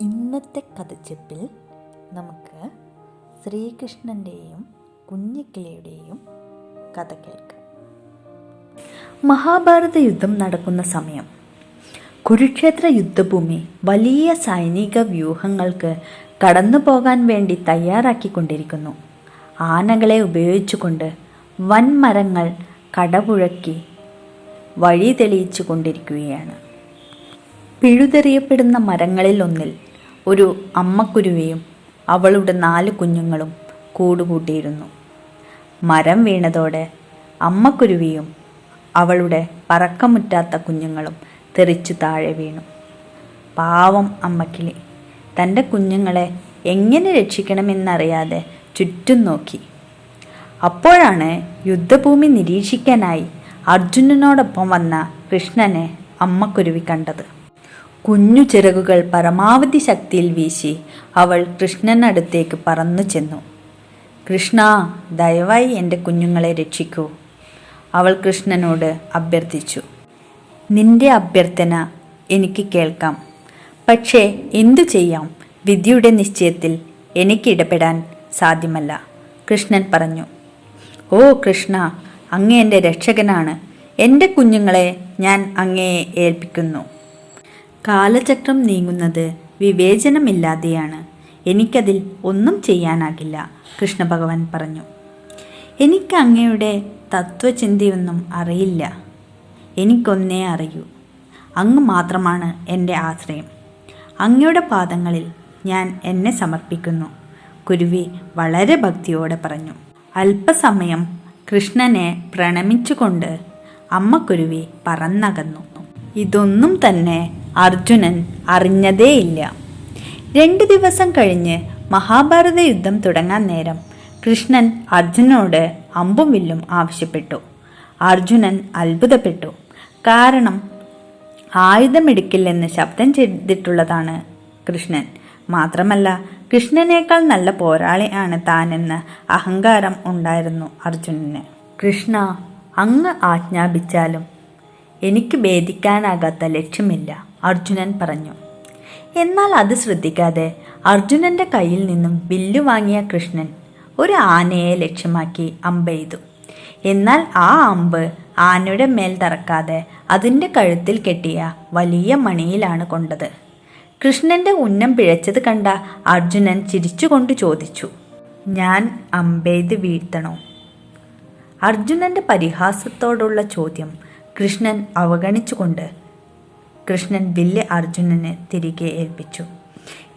ഇന്നത്തെ കഥച്ചെപ്പിൽ നമുക്ക് ശ്രീകൃഷ്ണന്റെയും കുഞ്ഞിക്കിളിയുടെയും കഥ കേൾക്കാം. മഹാഭാരത യുദ്ധം നടക്കുന്ന സമയം. കുരുക്ഷേത്ര യുദ്ധഭൂമി വലിയ സൈനിക വ്യൂഹങ്ങൾക്ക് കടന്നു പോകാൻ വേണ്ടി തയ്യാറാക്കിക്കൊണ്ടിരിക്കുന്നു. ആനകളെ ഉപയോഗിച്ചുകൊണ്ട് വൻമരങ്ങൾ കടപുഴക്കി വഴി തെളിയിച്ചു കൊണ്ടിരിക്കുകയാണ് പിഴുതെറിയപ്പെടുന്ന മരങ്ങളിൽ ഒന്നിൽ ഒരു അമ്മക്കുരുവിയും അവളുടെ നാല് കുഞ്ഞുങ്ങളും കൂടുകൂട്ടിയിരുന്നു. മരം വീണതോടെ അമ്മക്കുരുവിയും അവളുടെ പറക്കമുറ്റാത്ത കുഞ്ഞുങ്ങളും തെറിച്ചു താഴെ വീണു. പാവം അമ്മക്കിളി തന്റെ കുഞ്ഞുങ്ങളെ എങ്ങനെ രക്ഷിക്കണമെന്നറിയാതെ ചുറ്റും നോക്കി. അപ്പോഴാണ് യുദ്ധഭൂമി നിരീക്ഷിക്കാനായി അർജുനനോടൊപ്പം വന്ന കൃഷ്ണനെ അമ്മക്കുരുവി കണ്ടത്. കുഞ്ഞു ചിറകുകൾ പരമാവധി ശക്തിയിൽ വീശി അവൾ കൃഷ്ണനടുത്തേക്ക് പറന്നു ചെന്നു. കൃഷ്ണ ദയവായി എന്റെ കുഞ്ഞുങ്ങളെ രക്ഷിക്കൂ അവൾ കൃഷ്ണനോട് അഭ്യർത്ഥിച്ചു. നിന്റെ അഭ്യർത്ഥന എനിക്ക് കേൾക്കാം. പക്ഷേ എന്തു ചെയ്യാം? വിദ്യയുടെ നിശ്ചയത്തിൽ എനിക്ക് ഇടപെടാൻ സാധ്യമല്ല കൃഷ്ണൻ പറഞ്ഞു. ഓ കൃഷ്ണ അങ്ങേ എന്റെ രക്ഷകനാണ്. എന്റെ കുഞ്ഞുങ്ങളെ ഞാൻ അങ്ങയെ ഏൽപ്പിക്കുന്നു. കാലചക്രം നീങ്ങുന്നത് വിവേചനമില്ലാതെയാണ്. എനിക്കതിൽ ഒന്നും ചെയ്യാനാകില്ല കൃഷ്ണഭഗവാൻ പറഞ്ഞു. എനിക്ക് അങ്ങയുടെ തത്വചിന്തയൊന്നും അറിയില്ല. എനിക്കൊന്നേ അറിയൂ. അങ്ങ് മാത്രമാണ് എന്റെ ആശ്രയം. അങ്ങയുടെ പാദങ്ങളിൽ ഞാൻ എന്നെ സമർപ്പിക്കുന്നു കുരുവി വളരെ ഭക്തിയോടെ പറഞ്ഞു. അല്പസമയം കൃഷ്ണനെ പ്രണമിച്ചുകൊണ്ട് അമ്മ കുരുവി പറന്നകന്നു. ഇതൊന്നും തന്നെ അർജുനൻ അറിഞ്ഞതേയില്ല. രണ്ട് ദിവസം കഴിഞ്ഞ് മഹാഭാരത യുദ്ധം തുടങ്ങാൻ നേരം കൃഷ്ണൻ അർജുനോട് അമ്പും വില്ലും ആവശ്യപ്പെട്ടു. അർജുനൻ അത്ഭുതപ്പെട്ടു. കാരണം ആയുധമെടുക്കില്ലെന്ന് ശബ്ദം ചെയ്തിട്ടുള്ളതാണ് കൃഷ്ണൻ. മാത്രമല്ല കൃഷ്ണനേക്കാൾ നല്ല പോരാളിയാണ് താനെന്ന് അഹങ്കാരം ഉണ്ടായിരുന്നു അർജുനന്. കൃഷ്ണ അങ്ങ് ആജ്ഞാപിച്ചാലും എനിക്ക് ഭേദിക്കാനാകാത്ത ലക്ഷ്യമില്ല. അർജുനൻ പറഞ്ഞു. എന്നാൽ അത് ശ്രദ്ധിക്കാതെ അർജുനന്റെ കയ്യിൽ നിന്നും വില്ലു വാങ്ങിയ കൃഷ്ണൻ ഒരു ആനയെ ലക്ഷ്യമാക്കി അമ്പെയ്തു എന്നാൽ ആ അമ്പ് ആനയുടെ മേൽ തറക്കാതെ അതിന്റെ കഴുത്തിൽ കെട്ടിയ വലിയ മണിയിലാണ് കൊണ്ടത്. കൃഷ്ണന്റെ ഉന്നം പിഴച്ചത് കണ്ട അർജുനൻ ചിരിച്ചുകൊണ്ട് ചോദിച്ചു ഞാൻ അമ്പെയ്ത് വീഴ്ത്തണോ? അർജുനന്റെ പരിഹാസത്തോടുള്ള ചോദ്യം കൃഷ്ണൻ അവഗണിച്ചുകൊണ്ട് കൃഷ്ണൻ വില്ല് അർജുനനെ തിരികെ ഏൽപ്പിച്ചു.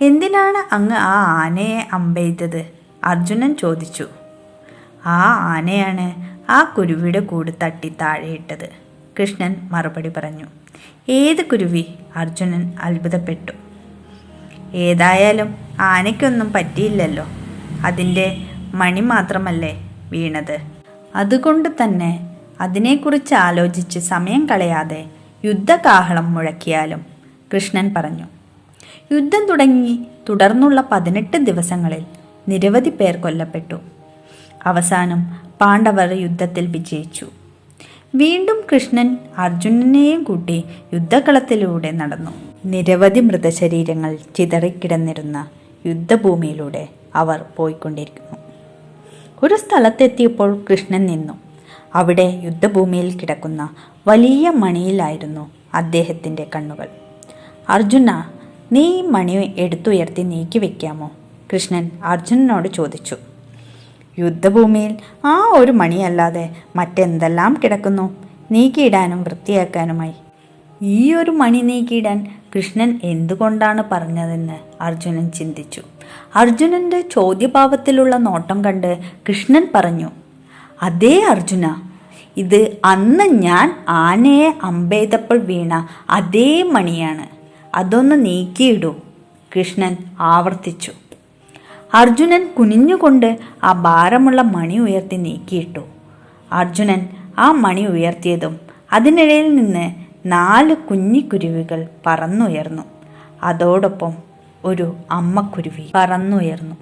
എന്തിനാണ് അങ്ങ് ആ ആനയെ അമ്പെയ്തത്? അർജുനൻ ചോദിച്ചു. ആ ആനയാണ് ആ കുരുവിയുടെ കൂട് തട്ടി താഴെയിട്ടത് കൃഷ്ണൻ മറുപടി പറഞ്ഞു. ഏത് കുരുവി? അർജുനൻ അത്ഭുതപ്പെട്ടു. ഏതായാലും ആനയ്ക്കൊന്നും പറ്റിയില്ലല്ലോ. അതിന്റെ മണി മാത്രമല്ലേ വീണത്? അതുകൊണ്ട് തന്നെ അതിനെക്കുറിച്ച് ആലോചിച്ച് സമയം കളയാതെ യുദ്ധകാഹളം മുഴക്കിയാലും കൃഷ്ണൻ പറഞ്ഞു. യുദ്ധം തുടങ്ങി തുടർന്നുള്ള പതിനെട്ട് ദിവസങ്ങളിൽ നിരവധി പേർ കൊല്ലപ്പെട്ടു. അവസാനം പാണ്ഡവർ യുദ്ധത്തിൽ വിജയിച്ചു. വീണ്ടും കൃഷ്ണൻ അർജുനനെയും കൂട്ടി യുദ്ധകളത്തിലൂടെ നടന്നു. നിരവധി മൃതശരീരങ്ങൾ ചിതറിക്കിടന്നിരുന്ന യുദ്ധഭൂമിയിലൂടെ അവർ പോയിക്കൊണ്ടിരിക്കുന്നു. ഒരു സ്ഥലത്തെത്തിയപ്പോൾ കൃഷ്ണൻ നിന്നു. അവിടെ യുദ്ധഭൂമിയിൽ കിടക്കുന്ന വലിയ മണിയിലായിരുന്നു അദ്ദേഹത്തിന്റെ കണ്ണുകൾ. അർജുന നീ ഈ മണി എടുത്തുയർത്തി നീക്കി വെക്കാമോ? കൃഷ്ണൻ അർജുനനോട് ചോദിച്ചു. യുദ്ധഭൂമിയിൽ ആ ഒരു മണിയല്ലാതെ മറ്റെന്തെല്ലാം കിടക്കുന്നു? നീക്കിയിടാനും വൃത്തിയാക്കാനുമായി. ഈ ഒരു മണി നീക്കിയിടാൻ കൃഷ്ണൻ എന്തുകൊണ്ടാണ് പറഞ്ഞതെന്ന്? അർജുനൻ ചിന്തിച്ചു. അർജുനന്റെ ചോദ്യഭാവത്തിലുള്ള നോട്ടം കണ്ട് കൃഷ്ണൻ പറഞ്ഞു അതേ അർജുന. ഇത് അന്ന് ഞാൻ ആനയെ അമ്പെയ്തപ്പോൾ വീണ അതേ മണിയാണ്. അതൊന്ന് നീക്കിയിടൂ. കൃഷ്ണൻ ആവർത്തിച്ചു. അർജുനൻ കുനിഞ്ഞുകൊണ്ട് ആ ഭാരമുള്ള മണി ഉയർത്തി നീക്കിയിട്ടു. അർജുനൻ ആ മണി ഉയർത്തിയതും അതിനിടയിൽ നിന്ന് നാല് കുഞ്ഞിക്കുരുവികൾ പറന്നുയർന്നു. അതോടൊപ്പം ഒരു അമ്മക്കുരുവി പറന്നുയർന്നു.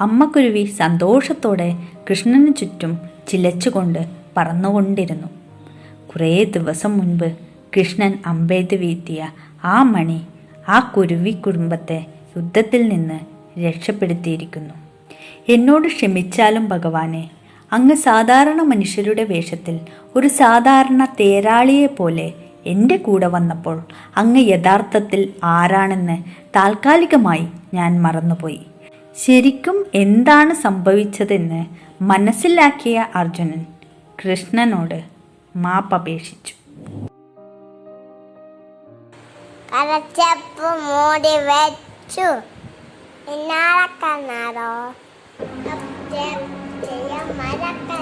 അമ്മക്കുരുവി സന്തോഷത്തോടെ കൃഷ്ണന് ചുറ്റും ചിലച്ചുകൊണ്ട് പറന്നുകൊണ്ടിരുന്നു. കുറേ ദിവസം മുൻപ് കൃഷ്ണൻ അമ്പെയ്ത് വീഴ്ത്തിയ ആ മണി ആ കുരുവി കുടുംബത്തെ യുദ്ധത്തിൽ നിന്ന് രക്ഷപ്പെടുത്തിയിരിക്കുന്നു. എന്നോട് ക്ഷമിച്ചാലും ഭഗവാനെ അങ്ങ് സാധാരണ മനുഷ്യരുടെ വേഷത്തിൽ ഒരു സാധാരണ തേരാളിയെ പോലെ എന്റെ കൂടെ വന്നപ്പോൾ അങ്ങ് യഥാർത്ഥത്തിൽ ആരാണെന്ന് താൽക്കാലികമായി ഞാൻ മറന്നുപോയി. ശരിക്കും എന്താണ് സംഭവിച്ചതെന്ന് മനസ്സിലാക്കിയ അർജുനൻ കൃഷ്ണനോട് മാപ്പപേക്ഷിച്ചു കരച്ചപ്പ് മൂടി വെച്ചു. മറക്ക